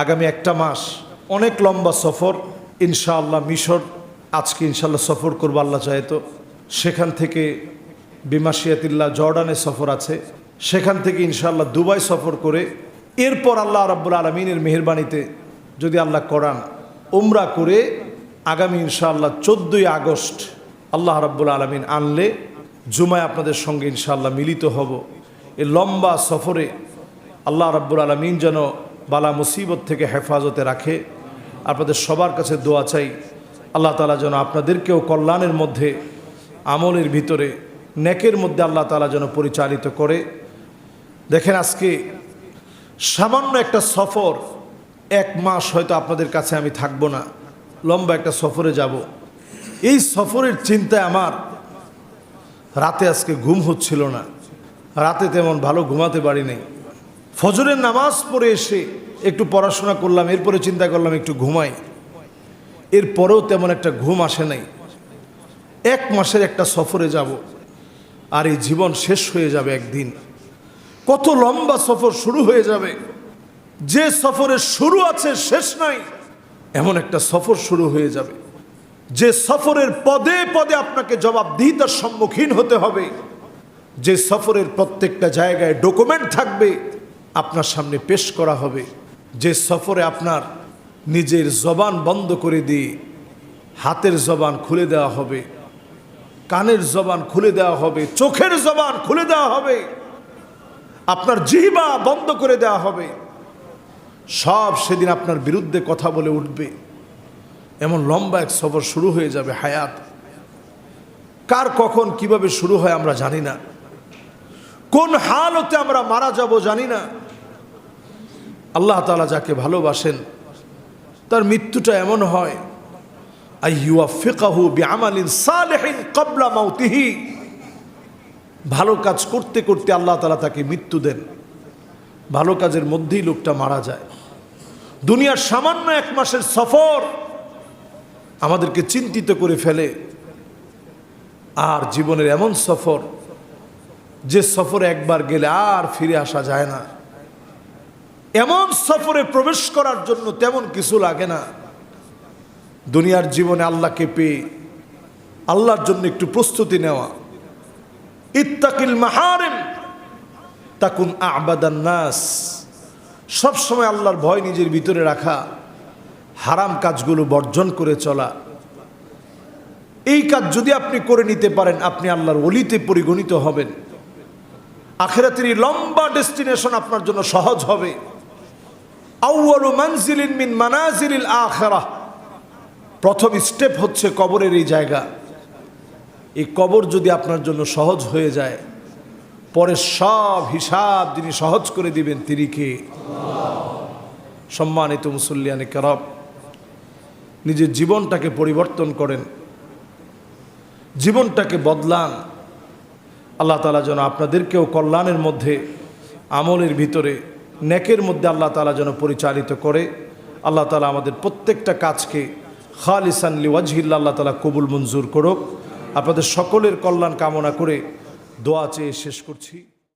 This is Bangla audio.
আগামী একটা মাস অনেক লম্বা সফর, ইনশাআল্লাহ মিশর, আজকে ইনশাআল্লাহ সফর করব আল্লাহ চাহেতো সেখান থেকে বিমাশিয়াতিল্লাহ জর্ডানে সফর আছে। সেখান থেকে ইনশাআল্লাহ দুবাই সফর করে এরপর আল্লাহ রাব্বুল আলমিনের মেহরবানিতে যদি আল্লাহ করান উমরা করে আগামী ইনশাআল্লাহ চোদ্দোই আগস্ট আল্লাহ রাব্বুল আলমিন আনলে জুমায় আপনাদের সঙ্গে ইনশাআল্লাহ মিলিত হব। এ লম্বা সফরে আল্লাহ রাব্বুল আলমিন যেন বালা মুসিবত থেকে হেফাজতে রাখে। আপনাদের সবার কাছে দোয়া চাই, আল্লাহ তালা যেন আপনাদেরকেও কল্যাণের মধ্যে, আমলের ভিতরে, নেকের মধ্যে আল্লাহ তালা যেন পরিচালিত করে। দেখেন আজকে সামান্য একটা সফর, এক মাস হয়তো আপনাদের কাছে আমি থাকব না, লম্বা একটা সফরে যাব। এই সফরের চিন্তায় আমার রাতে আজকে ঘুম হচ্ছিল না। রাতে তেমন ভালো ঘুমাতে পারি নাই ফজরের নামাজ পড়ে এসে একটু পড়াশোনা করলাম, এরপরে চিন্তা করলাম একটু ঘুমাই। এরপরেও তেমন একটা ঘুম আসে নাই। এক মাসের একটা সফরে যাব আর এই জীবন শেষ হয়ে যাবে একদিন। কত লম্বা সফর শুরু হয়ে যাবে। যে সফরের শুরু আছে, শেষ নাই, এমন একটা সফর শুরু হয়ে যাবে। যে সফরের পদে পদে আপনাকে জবাবদিহিতার সম্মুখীন হতে হবে। যে সফরের প্রত্যেকটা জায়গায় ডকুমেন্ট থাকবে। আপনার সামনে পেশ করা হবে। যে সফরে আপনার নিজের জবান বন্ধ করে দিয়ে হাতের জবান খুলে দেওয়া হবে, কানের জবান খুলে দেওয়া হবে, চোখের জবান খুলে দেওয়া হবে, আপনার জিহবা বন্ধ করে দেওয়া হবে। সব সেদিন আপনার বিরুদ্ধে কথা বলে উঠবে। এমন লম্বা এক সফর শুরু হয়ে যাবে হায়াত। কার কখন কীভাবে শুরু হয় আমরা জানি না। কোন হালতে আমরা মারা যাব জানি না। আল্লাহ তালা যাকে ভালোবাসেন, তার মৃত্যুটা এমন হয় মাউতিহি। ভালো কাজ করতে করতে আল্লাহ তালা তাকে মৃত্যু দেন। ভালো কাজের মধ্যেই লোকটা মারা যায়। দুনিয়ার সামান্য এক মাসের সফর আমাদেরকে চিন্তিত করে ফেলে। আর জীবনের এমন সফর, যে সফরে একবার গেলে আর ফিরে আসা যায় না। এমন সফরে প্রবেশ করার জন্য তেমন কিছু লাগে না। দুনিয়ার জীবনে আল্লাহকে পেয়ে, আল্লাহর জন্য একটু প্রস্তুতি নেওয়া। ইত্তাকিল মাহারেম, তাকুন আবাদান নাস। সবসময় আল্লাহর ভয় নিজের ভিতরে রাখা, হারাম কাজগুলো বর্জন করে চলা। এই কাজ যদি আপনি করে নিতে পারেন, আপনি আল্লাহর অলিতে পরিগণিত হবেন। আখেরাতের লম্বা ডেস্টিনেশন আপনার জন্য সহজ হবে। আউয়ালু মানজিলিন মিন মানাজিলিল আখেরা। প্রথম স্টেপ হচ্ছে কবরের এই জায়গা। এই কবর যদি আপনার জন্য সহজ হয়ে যায়, পরে সব হিসাব যিনি সহজ করে দিবেন তিনি কে? সম্মানিত মুসল্লিয়ানে কেরব নিজের জীবনটাকে পরিবর্তন করেন, জীবনটাকে বদলান। আল্লাহ তালা যেন আপনাদেরকেও কল্যাণের মধ্যে আমলের ভিতরে নেকের মধ্যে আল্লাহ তালা যেন পরিচালিত করে। আল্লাহ তালা আমাদের প্রত্যেকটা কাজকে খালিসান লিওয়াজহিল্লা আল্লাহ তালা কবুল মঞ্জুর করুক। আপনাদের সকলের কল্যাণ কামনা করে দোয়া চেয়ে শেষ করছি।